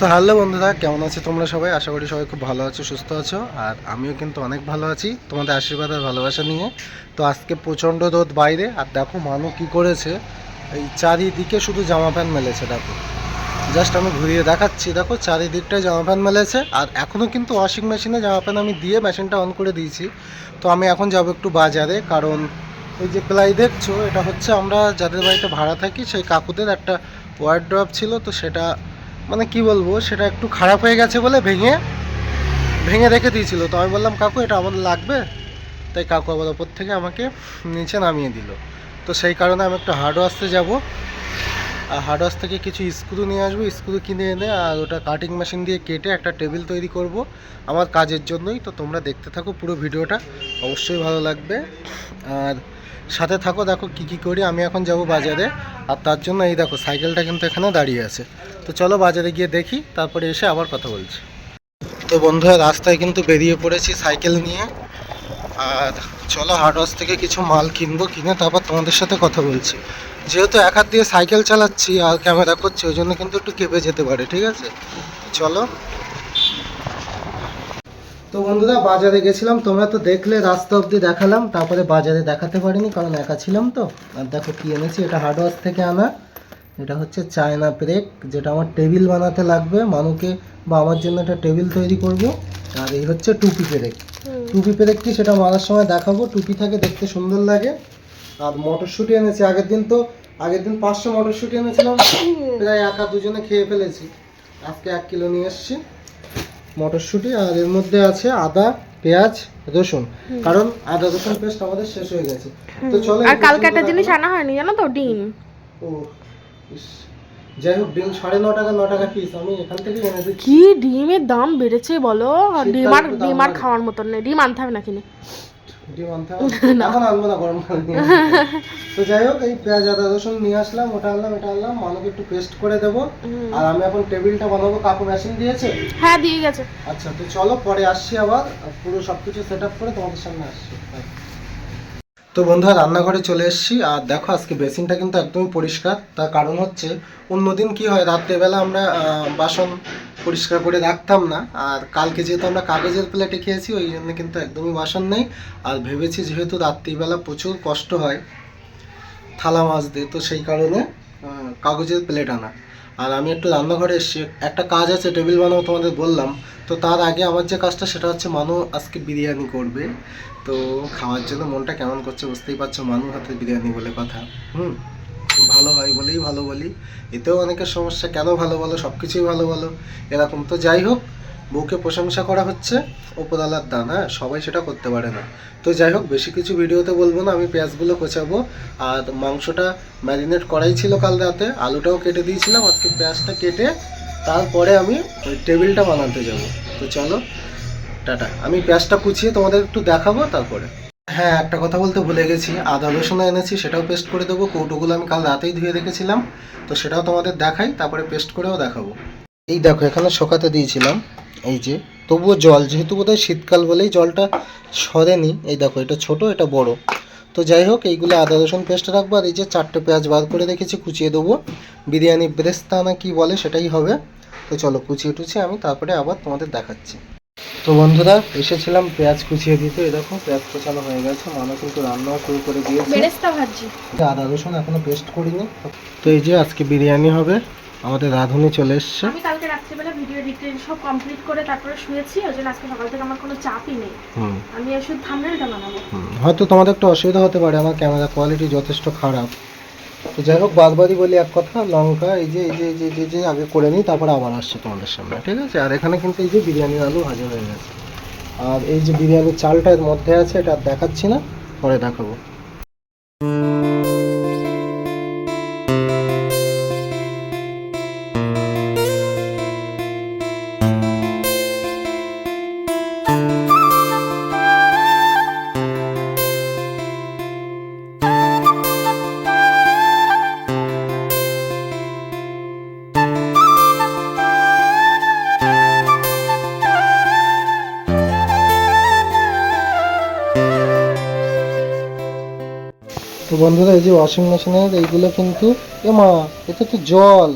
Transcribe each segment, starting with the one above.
So hello বন্ধুরা, কেমন আছো তোমরা সবাই? আশা করি সবাই খুব ভালো আছো, সুস্থ আছো। আর আমিও কিন্তু অনেক ভালো আছি তোমাদের আশীর্বাদ আর ভালোবাসা নিয়ে। তো আজকে প্রচণ্ড রোদ বাইরে, আর দেখো মানু কি করেছে। এই চারিদিকে শুধু জামা প্যান্ট মেলেছে, দেখো। জাস্ট আমি ঘুরিয়ে দেখাচ্ছি, দেখো চারিদিকটায় জামা প্যান্ট মেলেছে। আর এখনও কিন্তু ওয়াশিং মেশিনে জামা প্যান্ট আমি দিয়ে মেশিনটা অন করে দিয়েছি। তো আমি এখন যাব একটু বাজারে, কারণ ওই যে প্লাই দেখছ, এটা হচ্ছে আমরা যাদের বাড়িতে ভাড়া থাকি, সেই কাকুদের একটা ওয়ার্ড্রপ ছিল, তো সেটা মানে কি বলব, সেটা একটু খারাপ হয়ে গেছে বলে ভেঙে ভেঙে রেখে দিয়েছিল। তো আমি বললাম, কাকু, এটা আমাদের লাগবে? তাই কাকু আবার ওপর থেকে আমাকে নিচে নামিয়ে দিল। তো সেই কারণে আমি একটু হার্ড ওয়াশতে যাব। আর হার্ড ওয়াশ থেকে কিছু স্ক্রু নিয়ে আসব। স্ক্রু কিনে এনে আর ওটা কাটিং মেশিন দিয়ে কেটে একটা টেবিল তৈরি করব আমার কাজের জন্যই। তো তোমরা দেখতে থাকো পুরো ভিডিওটা। অবশ্যই ভালো লাগবে। আর সাথে থাকো, দেখো কি কি করি, আমি এখন যাব বাজারে। আর তার জন্য এই দেখো, সাইকেলটা কিন্তু এখানে দাঁড়িয়ে আছে। তো চলো বাজারে গিয়ে দেখি, তারপরে এসে আবার কথা বলছি। তো বন্ধুরা, রাস্তায় কিন্তু বেরিয়ে পড়েছি সাইকেল নিয়ে। আর চলো হার্ড ওয়াশ থেকে কিছু মাল কিনবো, কিনে তারপর তোমাদের সাথে কথা বলছি। যেহেতু এক হাত দিয়ে সাইকেল চালাচ্ছি আর ক্যামেরা করছি, ওই জন্য কিন্তু একটু কেঁপে যেতে পারে, ঠিক আছে? চলো। তো বন্ধুরা বাজারে গেছিলাম তোমরা তো দেখলে রাস্তা অবধি দেখালাম তারপরে বাজারে দেখাতে পারিনি কারণ একা ছিলাম তো। আর দেখো কি এনেছি এটা হার্ড ওয়াশ থেকে আনা। এটা হচ্ছে চায়না ব্রেক যেটা আমার টেবিল বানাতে লাগবে মানুকে বা আমার জন্য একটা টেবিল তৈরি করব। আর এই হচ্ছে টুপি পেরেক টুপি পেরেক কি সেটা মারার সময় দেখাবো টুপি থাকে দেখতে সুন্দর লাগে। আর মটরশুঁটি এনেছি আগের দিন তো আগের দিন পাঁচশো মটরশুঁটি এনেছিলাম প্রায় একা দুজনে খেয়ে ফেলেছি। আজকে এক কিলো নিয়ে এসেছি। মটরশুঁটি আর এর মধ্যে আছে আদা পেঁয়াজ রসুন। কারণ আদা রসুন পেস্ট আমাদের শেষ হয়ে গেছে। তো চলো আর কালকে একটা জিনিস আনা হয়নি জানো তো? ডিম। ও যাই হোক ডিম সাড়ে ন টাকা ন টাকা পিস আমি এখান থেকে এনেছি কি ডিমের দাম বেড়েছে বলো? ডিম আর ডিম আর খাওয়ার মতন নেই। ডিম আনতে হবে না? কিনে ডিম আনতে হবে এখন আনব না গরমকাল নিয়ে তো যাই হোক এই পেঁয়াজ আদা রসুন নিয়ে আসলাম ওটা আনলাম এটা আনলাম মানুষ একটু পেস্ট করে দেবো। আর আমি এখন টেবিলটা বানাবো কাকু মেশিন দিয়েছে? হ্যাঁ দিয়ে গেছে। আচ্ছা তো চলো পরে আসছি আবার পুরো সবকিছু সেট আপ করে তোমাদের সামনে আসছি. তো বন্ধুরা, রান্নাঘরে চলে এসেছি। আর দেখো, আজকে বেসিনটা কিন্তু একদমই পরিষ্কার। তার কারণ হচ্ছে, অন্যদিন কি হয়, রাত্রেবেলা আমরা বাসন পরিষ্কার করে রাখতাম না। আর কালকে যেহেতু আমরা কাগজের প্লেটে খেয়েছি, ওই জন্য কিন্তু একদমই বাসন নেই। আর ভেবেছি যেহেতু রাত্রিবেলা প্রচুর কষ্ট হয় থালা মাজতে, তো সেই কারণে কাগজের প্লেট আনা। আর আমি একটু রান্নাঘরে এসেছি। একটা কাজ আছে টেবিল বানাবো তোমাদের বললাম। তো তার আগে আমার যে কাজটা সেটা হচ্ছে মানু আজকে বিরিয়ানি করবে। তো খাওয়ার জন্য মনটা কেমন করছে বুঝতেই পারছ, মানু হাতে বিরিয়ানি বলে কথা। হুম, ভালো হয় বলেই ভালো বলি। এতেও অনেকের সমস্যা, কেন ভালো বলো সব কিছুই ভালো বলো, এরকম। তো যাই হোক বউকে প্রশংসা করা হচ্ছে ওপরালার দান হ্যাঁ সবাই সেটা করতে পারে না। তো যাই হোক, বেশি কিছু ভিডিওতে বলব না, আমি পেঁয়াজগুলো কোচাবো। আর মাংসটা ম্যারিনেট করাই ছিল কাল রাতে, আলুটাও কেটে দিয়েছিলাম, আজকে পেঁয়াজটা কেটে তারপরে আমি টেবিলটা বানাতে যাব। তো চলো, টাটা। আমি পেঁয়াজটা কুচিয়ে তোমাদের একটু দেখাবো তারপরে। হ্যাঁ একটা কথা বলতে ভুলে গেছি, আদা রসুন এনেছি, সেটাও পেস্ট করে দেবো। কৌটোগুলো আমি কাল রাতেই ধুয়ে রেখেছিলাম, তো সেটাও তোমাদের দেখাই, তারপরে পেস্ট করেও দেখাবো। এই দেখো এখানে শোকাতে দিয়েছিলাম। এই যে তবুও জল যেহেতু বোধহয় শীতকাল বলেই জলটা সরেনি। এই দেখো এটা ছোট এটা বড়। তো যাই হোক এইগুলো আদা রসুন পেস্ট রাখব আর এই যে চারটে পেঁয়াজ বার করে রেখেছি কুচিয়ে দেবো। বিরিয়ানি ব্রেস্তা না কি বলে সেটাই হবে। তো চলো কুচিয়ে টুচিয়ে আমি তারপরে আবার তোমাদের দেখাচ্ছি। তো বন্ধুরা এসেছিলাম পেঁয়াজ কুচিয়ে দিতে। এই দেখো পেঁয়াজ কোচানো হয়ে গেছে মানুষ কিন্তু রান্নাও শুরু করে দিয়েছে। আদা রসুন এখনও পেস্ট করিনি। তো এই যে আজকে বিরিয়ানি হবে। আমাদের রাঁধুনি চলে এসছে। আমি কালকে রাত্রিবেলা ভিডিও এডিটিং সব কমপ্লিট করে তারপরে শুয়েছি ওই জন্য আজকে সকাল থেকে আমার কোনো চাপই নেই। হুম। আমি শুধু থামনেলটা বানাবো। হয়তো তোমাদের একটু অসুবিধা হতে পারে আমার ক্যামেরা কোয়ালিটি যথেষ্ট খারাপ। তো যাই হোক বাদবাদি বলি এক কথা লঙ্কা এই যে এই যে যে- যে যে আগে করে নিই তারপরে আবার আসছে তোমাদের সামনে ঠিক আছে? আর এখানে কিন্তু এই যে বিরিয়ানির আলু ভাজা হয়ে গেছে। আর এই যে বিরিয়ানির চালটা এর মধ্যে আছে এটা দেখাচ্ছি না পরে দেখাবো। তো বন্ধুরা এই যে ওয়াশিং মেশিনের এইগুলো কিন্তু এ মা এটা তো জল।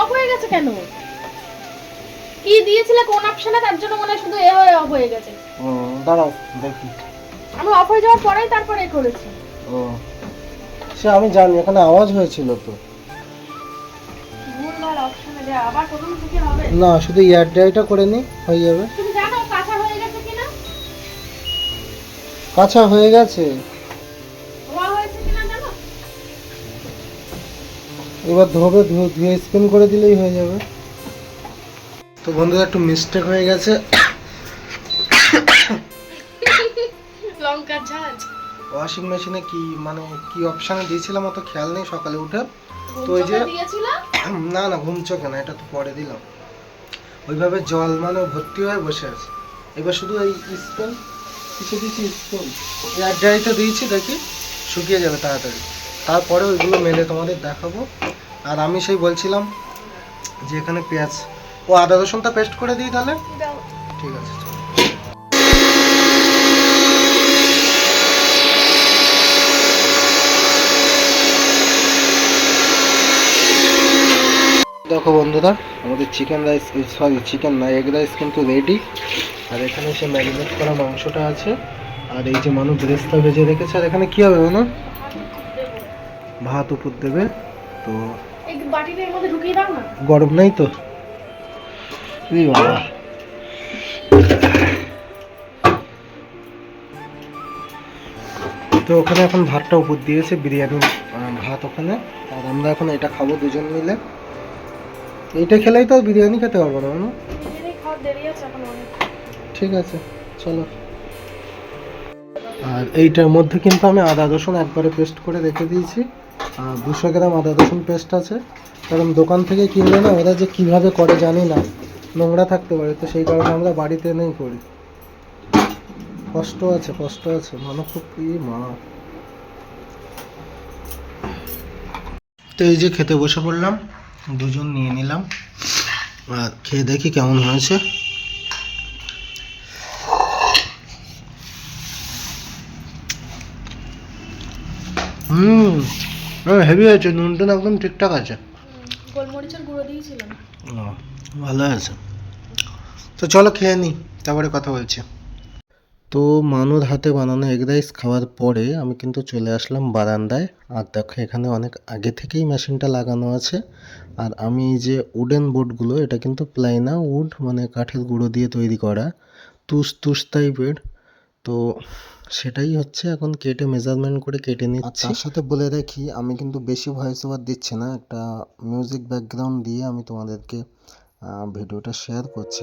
অফ হয়ে গেছে কেন? কি দিয়েছিলে কোন অপশনে তার জন্য মনে শুধু এ হয়ে অফ হয়ে গেছে। ও দাঁড়াও দেখি। আমি অফ হয়ে যাওয়ার পরেই তারপরে এ করেছি। ও সে আমি জানি এখানে আওয়াজ হয়েছিল তো। না শুধু ইয়ার ড্রাইটা করে নি হয়ে যাবে। কাঁচা হয়ে গেছে? এবার ধোবে ধুয়ে স্পিন করে দিলেই হয়ে যাবে। তো বন্ধুরা একটু মিস্টেক হয়ে গেছে। লঙ্কার ঝাঁজ। ওয়াশিং মেশিনে কি মানে কি অপশানে দিয়েছিলাম অত খেয়াল নেই সকালে উঠে। তো ওই যে না না ঘুম চোখে না এটা তো পরে দিলাম। ওইভাবে জল মানে ভর্তি হয়ে বসে আছে। এবার শুধু এই স্পুন কিছু কিছু স্পুন এয়ার ড্রাইতে দিয়েছি দেখি শুকিয়ে যাবে তাড়াতাড়ি। তারপরে ওইগুলো মেলে তোমাদের দেখাবো। আর আমি সেই বলছিলাম যে এখানে পেঁয়াজ। ও আদা রসুনটা পেস্ট করে দিই তাহলে? ঠিক আছে দেখো বন্ধুরা আমাদের চিকেন রাইস সরি চিকেন না এগ রাইস কিন্তু রেডি আর এখানে সে ম্যারিনেট করা মাংসটা আছে। আর এই যে মানুষ ব্রেস্তা ভেজে রেখেছে। আর এখানে কী হবে মানু ভাত উপর দেবে তো গরম নাই তো। বাবা। তো ওখানে এখন ভাতটা উপর দিয়েছে বিরিয়ানি ভাত ওখানে। আর আমরা এখন এটা খাব দুজন মিলে। এইটা খেলেই তো বিরিয়ানি খেতে পারব না ঠিক আছে চলো। আর এইটার মধ্যে কিন্তু আমি আদা রসুন একবারে পেস্ট করে রেখে দিয়েছি। দুশো গ্রাম আদা রসুন পেস্ট আছে। কারণ দোকান থেকে কিনলে না, ওরা যে কীভাবে করে জানি না। নোংরা থাকতে পারে, তো সেই কারণে আমরা বাড়িতে এনেই করি। কষ্ট আছে কষ্ট আছে। মানে খুব ই মা। তো এই যে খেতে বসে পড়লাম, দুজন নিয়ে নিলাম। আর খেয়ে দেখি কেমন হয়েছে। হুম। হেভি হয়েছে নুন টুন একদম ঠিকঠাক আছে। গোলমরিচের গুঁড়ো দিয়েছিলাম। ভালো আছে তো চলো খেয়ে নিই তারপরে কথা বলছি। তো মানুর হাতে বানানো এগ রাইস খাওয়ার পরে আমি কিন্তু চলে আসলাম বারান্দায়। আর দেখো এখানে অনেক আগে থেকেই মেশিনটা লাগানো আছে। আর আমি এই যে উডেন বোর্ডগুলো এটা কিন্তু প্লাইনা উড মানে কাঠের গুঁড়ো দিয়ে তৈরি করা। তুষ তুষ টাইপের তো সেটাই হচ্ছে এখন কেটে মেজারমেন্ট করে কেটে নিচ্ছি। তার সাথে বলে রাখি, আমি কিন্তু বেশি ভয়েস ওভার দিচ্ছি না, একটা মিউজিক ব্যাকগ্রাউন্ড দিয়ে আমি তোমাদেরকে ভিডিওটা শেয়ার করছি।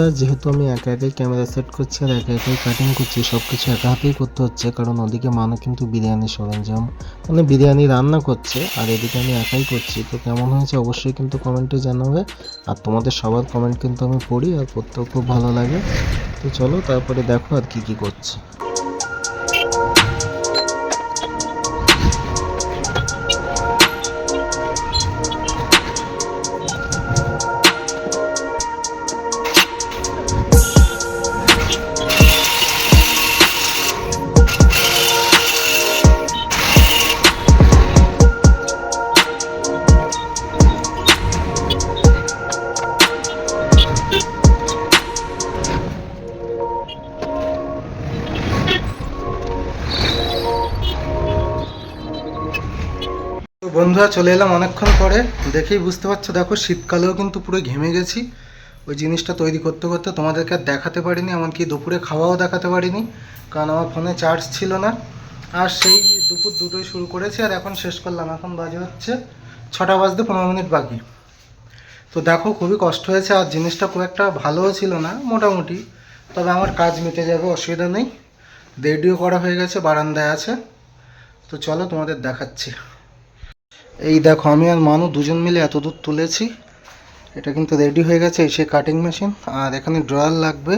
বন্ধুরা যেহেতু আমি একা একাই ক্যামেরা সেট করছি আর একা একাই কাটিং করছি সব কিছু একা হাতেই করতে হচ্ছে, কারণ ওদিকে মানু কিন্তু বিরিয়ানি সরঞ্জাম মানে বিরিয়ানি রান্না করছে, আর এদিকে আমি একাই করছি। তো কেমন হয়েছে অবশ্যই কিন্তু কমেন্টে জানাবে, আর তোমাদের সবার কমেন্ট কিন্তু আমি পড়ি আর করতেও খুব ভালো লাগে। তো চলো তারপরে দেখো আর কি কি করছে। বন্ধুরা, চলে এলাম অনেকক্ষণ পরে। দেখেই বুঝতে পারছ, দেখো শীতকালেও কিন্তু পুরো ঘেমে গেছি। ওই জিনিসটা তৈরি করতে করতে তোমাদেরকে আর দেখাতে পারিনি, এমনকি দুপুরে খাওয়াও দেখাতে পারিনি, কারণ আমার ফোনে চার্জ ছিল না। আর সেই দুপুর দুটোই শুরু করেছি, আর এখন শেষ করলাম। এখন বাজে হচ্ছে ছটা বাজতে পনেরো মিনিট বাকি। তো দেখো, খুবই কষ্ট হয়েছে, আর জিনিসটা খুব একটা ভালোও ছিল না, মোটামুটি। তবে আমার কাজ মিটে যাবে, অসুবিধা নেই। রেডিও করা হয়ে গেছে, বারান্দায় আছে। তো চলো তোমাদের দেখাচ্ছি। এই দেখো, আমি আর মানু দুজন মিলে এত দূর তুলেছি। এটা কিন্তু রেডি হয়ে গেছে, এই সে কাটিং মেশিন আর এখানে ড্রয়ার লাগবে।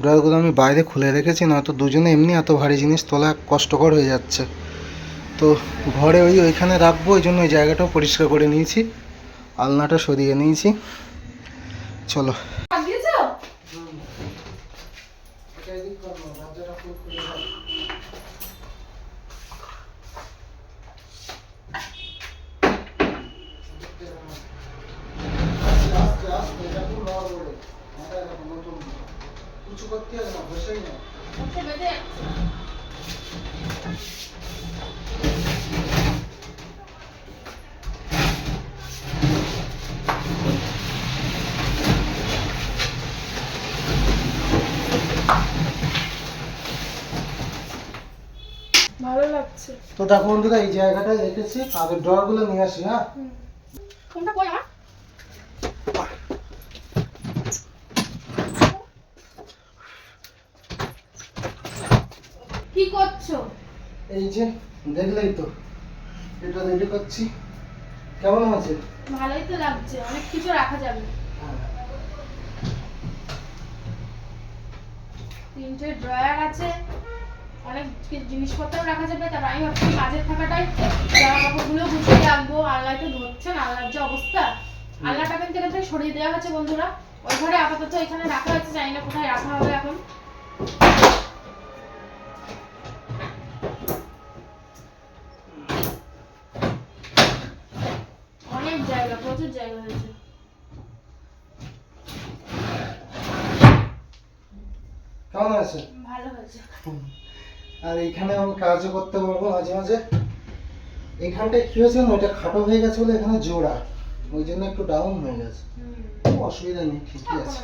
ড্রয়ারগুলো আমি বাইরে খুলে রেখেছি, নয়তো দুজনে এমনি এত ভারী জিনিস তোলা কষ্টকর হয়ে যাচ্ছে। তো ঘরে ওই ওইখানে রাখব ওই জন্য ওই জায়গাটাও পরিষ্কার করে নিয়েছি। আলনাটা সরিয়ে নিয়েছি। চলো। করতে হবে না বসেই না। ভালো লাগছে। তো দেখো বন্ধুরা এই জায়গাটায় রেখেছি আর ড্রয়ারগুলো নিয়ে আসি হ্যাঁ? কোনটা আমার কি করছ এই যে দেখলেই তো। এটা রেডি করছি। কেমন আছে? ভালোই তো লাগছে অনেক কিছু রাখা যাবে। তিনটে ড্রয়ার আছে অনেক কি- জিনিসপত্র রাখা যাবে তারপর আমি ভাবছি কাজের থাকাটাই। জামা কাপড়গুলো গুছিয়ে রাখব আল্লাহ তো ধরছেন আল্লাহর যে অবস্থা। আল্লাহটা কিন্তু এখান থেকে সরিয়ে দেওয়া হয়েছে বন্ধুরা। ওই ঘরে আপাতত এখানে রাখা হয়েছে জানি না কোথায় রাখা হবে এখন অনেক জায়গা হয়েছে। কেমন আছে? ভালো হয়েছে। আর এখানে আমি কাজও করতে পারব মাঝে মাঝে। এখানটায় কি হয়েছে না ওটা খাটো হয়ে গেছে বলে এখানে জোড়া। ওই জন্য একটু ডাউন হয়ে গেছে। অসুবিধা নেই ঠিকই আছে।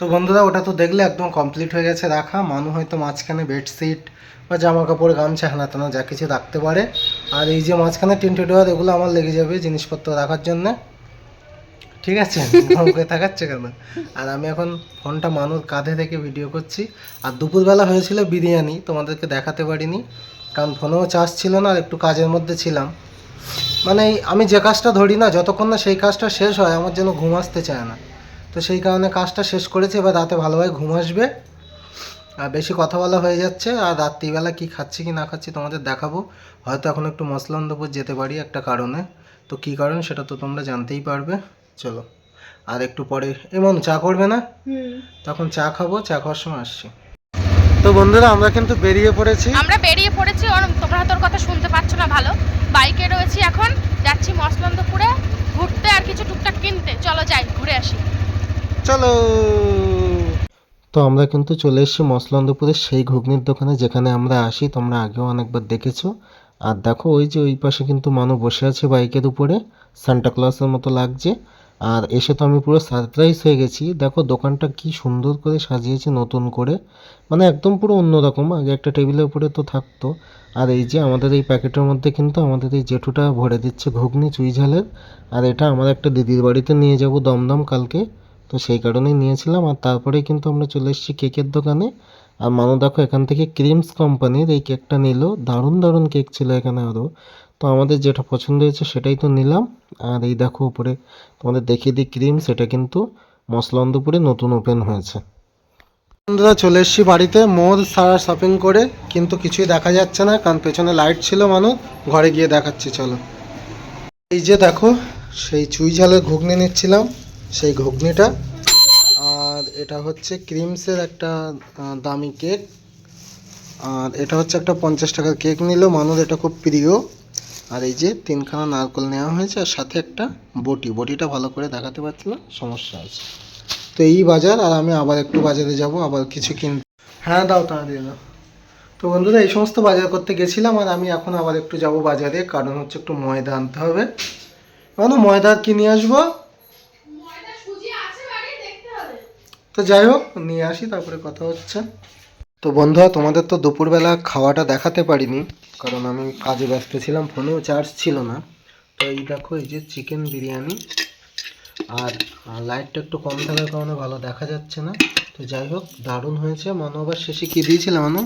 তো বন্ধুরা ওটা তো দেখলে একদম কমপ্লিট হয়ে গেছে রাখা। মানু হয়তো মাঝখানে বেডশিট বা জামা কাপড় গামছা হেনা তেনা যা কিছু রাখতে পারে। আর এই যে মাঝখানে টিন্টে ডোয়ার এগুলো আমার লেগে যাবে জিনিসপত্র রাখার জন্য। ঠিক আছে? মুখে তাকাচ্ছে কেন? আর আমি এখন ফোনটা মানুষ কাঁধে থেকে ভিডিও করছি। আর দুপুরবেলা হয়েছিল বিরিয়ানি তোমাদেরকে দেখাতে পারিনি। কারণ ফোনেও চার্জ ছিল না আর একটু কাজের মধ্যে ছিলাম। মানে আমি যে কাজটা ধরি না যতক্ষণ না সেই কাজটা শেষ হয় আমার যেন ঘুম আসতে চায় না। তো সেই কারণে কাজটা শেষ করেছি এবার রাতে ভালোভাবে ঘুম আসবে। আর বেশি কথা বলা হয়ে যাচ্ছে আর রাত্রিবেলা কি খাচ্ছি কি না খাচ্ছি তোমাদের দেখাবো। হয়তো এখন একটু মশলান্দপুর যেতে পারি একটা কারণে। তো কি কারণ সেটা তো তোমরা জানতেই পারবে। চলো আর একটু পরে এমন চা করবে না? হুম। তখন চা খাব চা খাওয়ার সময় আসছি। তো বন্ধুরা আমরা কিন্তু বেরিয়ে পড়েছি। আমরা বেরিয়ে পড়েছি তোমরা তোর কথা শুনতে পাচ্ছ না ভালো। বাইকে রয়েছি এখন যাচ্ছি মসলন্দপুরে ঘুরতে আর কিছু টুকটাক কিনতে। চলো যাই ঘুরে আসি। চলো। তো আমরা কিন্তু চলে এসেছি মসলন্দপুরের সেই ঘুগনির দোকানে, যেখানে আমরা আসি, তোমরা আগেও অনেকবার দেখেছ। আর দেখো, ওই যে ওই পাশে কিন্তু মানু বসে আছে বাইকের উপরে সান্টা ক্লসের মতো লাগছে। আর এসে তো আমি পুরো সারপ্রাইজ হয়ে গেছি। দেখো, দোকানটা কি সুন্দর করে সাজিয়েছে নতুন করে। মানে একদম পুরো অন্যরকম, আগে একটা টেবিলের উপরে তো থাকতো। আর এই যে আমাদের এই প্যাকেটের মধ্যে কিন্তু আমাদের এই জেঠুটা ভরে দিচ্ছে ঘুগনি চুই ঝালের আর এটা আমার একটা দিদির বাড়িতে নিয়ে যাব দমদম কালকে। তো সেই কারণেই নিয়েছিলাম। আর তারপরে কিন্তু আমরা চলে এসেছি কেকের দোকানে। আর মানু, দেখো, এখান থেকে ক্রিমস কোম্পানির এই কেকটা নিল। দারুণ দারুণ কেক ছিল এখানে আরও। তো আমাদের যেটা পছন্দ হয়েছে সেটাই তো নিলাম। আর এই দেখো উপরে তোমাদের দেখিয়ে দিই ক্রিম সেটা কিন্তু মশলান্দপুরে নতুন ওপেন হয়েছে। বন্ধুরা, চলে এসেছি বাড়িতে। মোর সারা শপিং করে, কিন্তু কিছুই দেখা যাচ্ছে না, কারণ পেছনে লাইট ছিল মানুষ ঘরে গিয়ে দেখাচ্ছি, চলো। এই যে দেখো, সেই চুই ঝালের ঘুগনি নিচ্ছিলাম। সেই ঘুগনিটা। আর এটা হচ্ছে ক্রিমসের একটা দামি কেক। আর এটা হচ্ছে একটা পঞ্চাশ টাকার কেক নিল মানুষ এটা খুব প্রিয়। আর এই যে তিনখানা নারকল নেওয়া হয়েছে, আর সাথে একটা বটি। বটিটা ভালো করে দেখাতে পারছি না, সমস্যা আছে। তো এই বাজার, আর আমি আবার একটু বাজারে যাব, আবার কিছু কিন হ্যাঁ দাও তা দিয়ে দাও। তো বন্ধুরা, এই সমস্ত বাজার করতে গেছিলাম, আর আমি এখন আবার একটু যাব বাজারে। কারণ হচ্ছে একটু ময়দা আনতে হবে। মানে ময়দা আর কি নিয়ে আসব ময়দা সুজি আছে বাড়ি দেখতে হবে তো যাই হোক নিয়ে আসি তারপরে কথা হচ্ছে। তো বন্ধুরা তোমাদের তো দুপুরবেলা খাওয়াটা দেখাতে পারিনি কারণ আমি কাজে ব্যস্ত ছিলাম ফোনেও চার্জ ছিল না। তো এই দেখো এই যে চিকেন বিরিয়ানি। আর লাইটটা একটু কম থাকার কারণে ভালো দেখা যাচ্ছে না। তো যাই হোক দারুণ হয়েছে। মনে আবার শেষে কি দিয়েছিল মানু?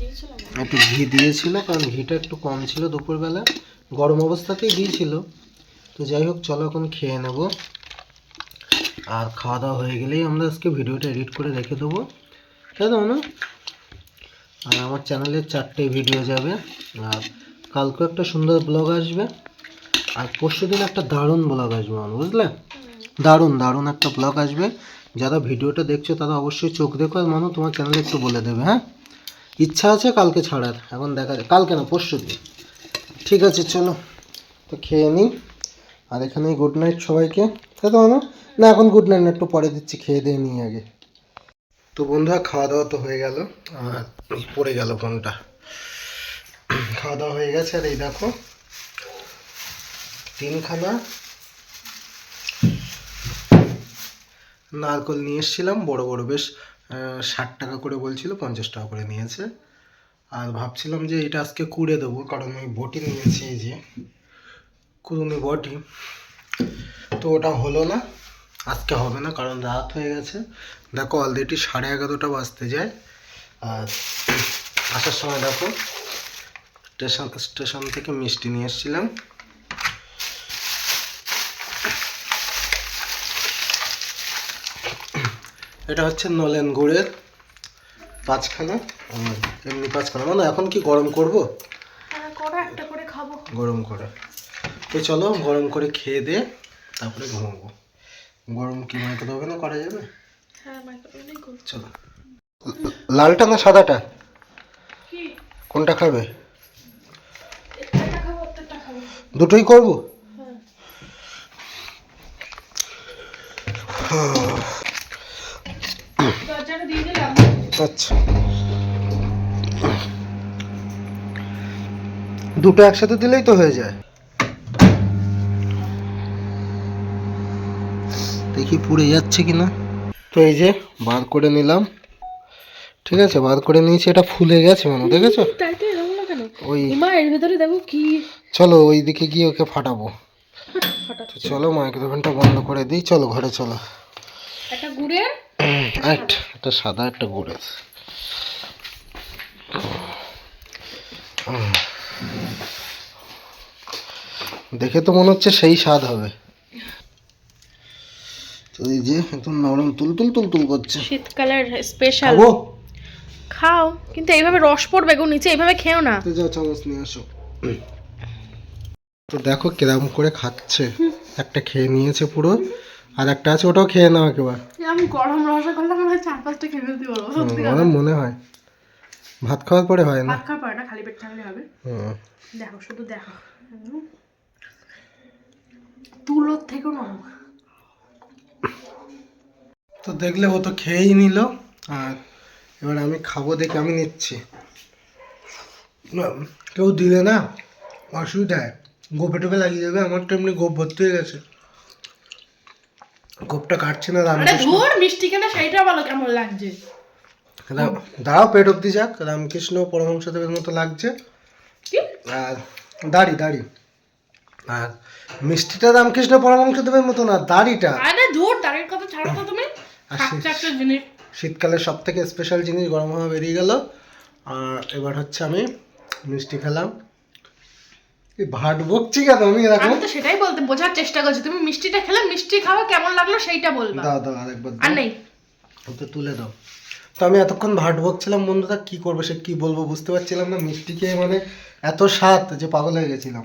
দিয়েছিলাম একটু ঘি দিয়েছিল কারণ ঘিটা একটু কম ছিল দুপুরবেলা। গরম অবস্থাতেই দিয়েছিল। তো যাই হোক চলো এখন খেয়ে নেব। আর খাওয়া দাওয়া হয়ে গেলেই আমরা আজকে ভিডিওটা এডিট করে রেখে দেবো। তাই না আর আমার চ্যানেলে চারটে ভিডিও যাবে, আর কালকে একটা সুন্দর ব্লগ আসবে, আর পরশু দিন একটা দারুণ ব্লগ আসবে আমার বুঝলে? দারুণ দারুণ একটা ব্লগ আসবে। যারা ভিডিওটা দেখছ তারা অবশ্যই চোখ দেখো, আর মানুষ তোমার চ্যানেলে একটু বলে দেবে হ্যাঁ? ইচ্ছা আছে কালকে ছাড়ার, এখন দেখা যায় কালকে না, পরশু দিন। ঠিক আছে, চলো, তো খেয়ে নিই আর এখানে গুড নাইট সবাইকে। তাই তো? না, এখন গুড নাইট একটু পরে দিচ্ছি, খেয়ে দিয়ে নিই আগে। তো বন্ধুরা, খাওয়া দাওয়া তো হয়ে গেল, আর পড়ে গেল ফোনটা খাওয়া দাওয়া হয়ে গেছে, আর এই দেখো, তিনখানা নারকল নিয়ে এসেছিলাম, বড় বড় বেশ ষাট টাকা করে বলছিল, পঞ্চাশ টাকা করে নিয়েছে। আর ভাবছিলাম যে এটা আজকে কুড়ে দেবো, কারণ ওই বটি নিয়েছি যে, কুড়ুনি বটি। তো ওটা হলো না আজকে হবে না কারণ রাত হয়ে গেছে। দেখো অলরেডি সাড়ে এগারোটা বাজতে যায়। আর আসার সময় দেখো স্টেশন স্টেশন থেকে মিষ্টি নিয়ে এসেছিলাম। এটা হচ্ছে নলেন গুড়ের পাঁচখানা। এমনি পাঁচখানা। মানে এখন কি গরম করব? হ্যাঁ একটা করে খাব। গরম করে। তো চলো গরম করে খেয়ে দে তারপরে ঘুমাবো। গরম কি মাইক্রো ওভেনে করা যাবে? হ্যাঁ মাইক্রোওয়েভেই করো চলো। লালটা না সাদাটা? কি? কোনটা খাবে? দুটোই করব? দিলাম। আচ্ছা। দুটো একসাথে দিলেই তো হয়ে যায়। দেখি পুড়ে যাচ্ছে কিনা। তো এই যে বার করে নিলাম। ঠিক আছে বার করে নিয়েছি এটা ফুলে গেছে মানে দেখেছ? না ওই এর ভেতরে দেখো কি চলো ওই দিকে গিয়ে ওকে ফাটাবো। তো চলো মাইক্রোফোনটা বন্ধ করে দিই চলো ঘরে চলো। একটা গুড়ের? একটা সাদা একটা গুড়ের। দেখে তো মনে হচ্ছে সেই স্বাদ হবে। এই যে একদম নরম তুলতুল তুলতুল করছে। শীতকালের স্পেশাল খাব? খাও কিন্তু এইভাবে রস পড়বে গো নিচে এইভাবে খেও না। তো যাও চামচ নিয়ে আসো। তো দেখো কিরম করে খাচ্ছে। একটা খেয়ে নিয়েছে পুরো আর একটা আছে ওটাও খেয়ে নাও একেবারে। আমি গরম রসগোল্লা মনে হয় চার পাঁচটা খেয়ে ফেলতে পারব। আমার মনে হয়। ভাত খাওয়ার পরে হয় না? ভাত খাওয়ার পরে না খালি পেট থাকলে হবে। দেখো শুধু দেখো। তুলোর থেকেও নরম। তো দেখলে ও তো খেয়েই নিল আর এবার আমি খাব দেখে আমি নিচ্ছি। কেউ দিলে না অসুবিধায় গোপে টোপে লাগিয়ে যাবে আমার তো এমনি গোপ ভর্তি হয়ে গেছে। গোপটা কাটছে না রামকৃষ্ণ মিষ্টি কেনা সেইটা বলো কেমন লাগছে? দাও পেট অব্দি যাক রামকৃষ্ণ পরমহংসদেবের মতো লাগছে। আর দাড়ি দাড়ি। আর মিষ্টিটা রামকৃষ্ণ পরমহংসদেবের মতো না দাড়িটা। আরে তারের কথা ছাড়ো তো তুমি। শীতকালের সব থেকে স্পেশাল জিনিস। গরম হাওয়া বেরিয়ে গেল। আর এবার হচ্ছে আমি মিষ্টি খেলাম। এই ভাট বকছি কেন আমি এরকম? আমি তো সেটাই বলতে বোঝার চেষ্টা করছি। তুমি মিষ্টিটা খেলে মিষ্টি খাওয়া কেমন লাগল সেইটা বলবা। দাও দাও আরেকবার আর। নেই। ওকে তুলে দাও। তো আমি এতক্ষণ ভাট বকছিলাম বন্ধুরা কি করব সে কি বলব বুঝতে পারছিলাম না। মিষ্টি খেয়ে মানে এত স্বাদ যে পাগল হয়ে গেছিলাম।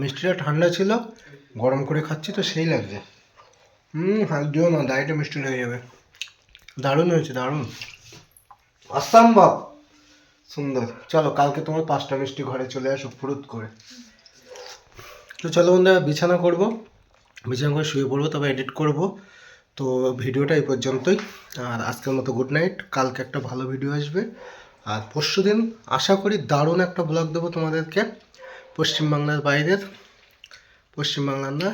মিষ্টিটা ঠান্ডা ছিল। গরম করে খাচ্ছি তো সেই লাগছে। হুম, হাত দিও না ডায়েটে মিষ্টি লেগে যাবে। দারুণ হয়েছে, দারুণ। অসম্ভব। সুন্দর। চলো, কালকে তোমার পাঁচটা মিষ্টি ঘরে চলে আসো, ফুরুত করে। তো চলো বন্ধুরা, বিছানা করব। বিছানা করে শুয়ে পড়ব তবে এডিট করব। তো ভিডিওটা এই পর্যন্তই। আর আজকের মতো গুড নাইট কালকে একটা ভালো ভিডিও আসবে। আর পরশু দিন আশা করি দারুণ একটা ব্লগ দেবো তোমাদেরকে। পশ্চিমবাংলার বাইরের। পশ্চিমবাংলার না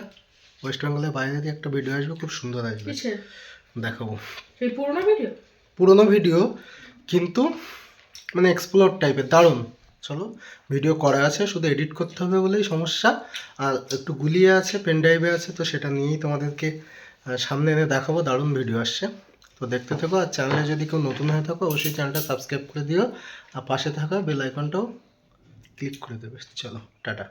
ওয়েস্ট বেঙ্গলের বাইরের একটা ভিডিও আসবে খুব সুন্দর আসবে। দেখাবো। সেই পুরোনো ভিডিও পুরোনো ভিডিও কিন্তু মানে এক্সপ্লোর টাইপের দারুণ। চলো ভিডিও করা আছে শুধু এডিট করতে হবে বলেই সমস্যা। আর একটু গুলিয়ে আছে পেন ড্রাইভে আছে তো সেটা নিয়েই তোমাদেরকে সামনে এনে দেখাবো দারুণ ভিডিও আসছে। তো দেখতে থাকো আর চ্যানেলে যদি কেউ নতুন হয়ে থাকো অবশ্যই চ্যানেলটা সাবস্ক্রাইব করে দিও। আর পাশে থাকা বেল আইকনটাও ক্লিক করে দেবে। চলো টাটা।